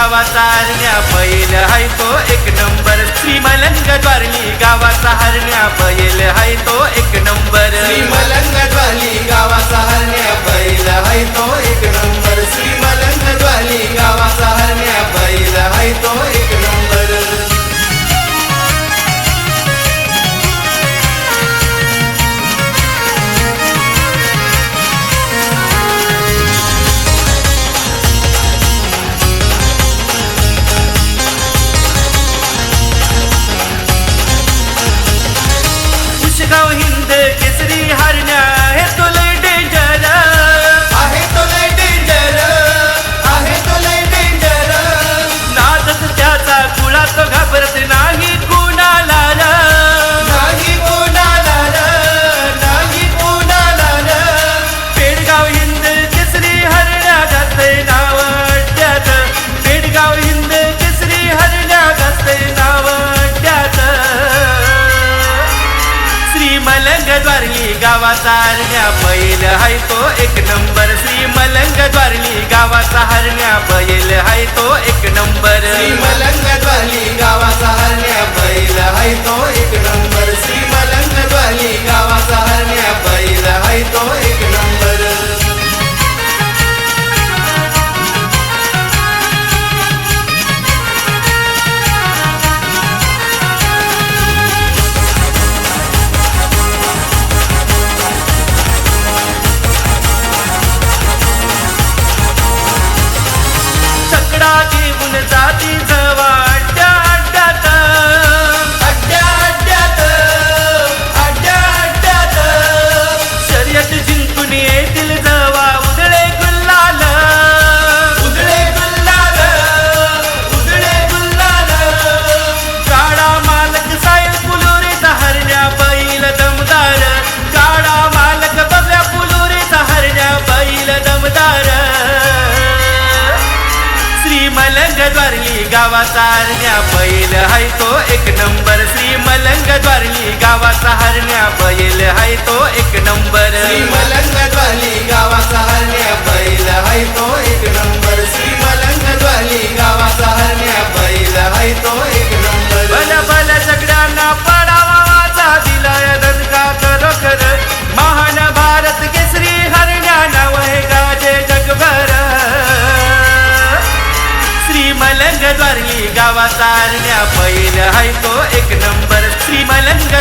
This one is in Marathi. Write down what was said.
गावाचा हरण्या बैल हाय तो एक नंबर. श्रीमलंग द्वारली गावाचा हरण्या बैल हाय तो एक नंबर. श्रीमल जाऊ हिंद केसरी हरण्या मलंग गावाचा हरण्या बैल हाय तो एक नंबर. श्री मलंग गावाचा हरण्या बैल हाय तो एक नंबर. श्री मलंग द्वारली गावाचा हरण्या बैल हाय तो एक नंबर श्री मलंग द्वारली गावाचा हरण्या बैल द्वारली गावा सारण्या पहिलं हाय तो एक नंबर श्री मलंग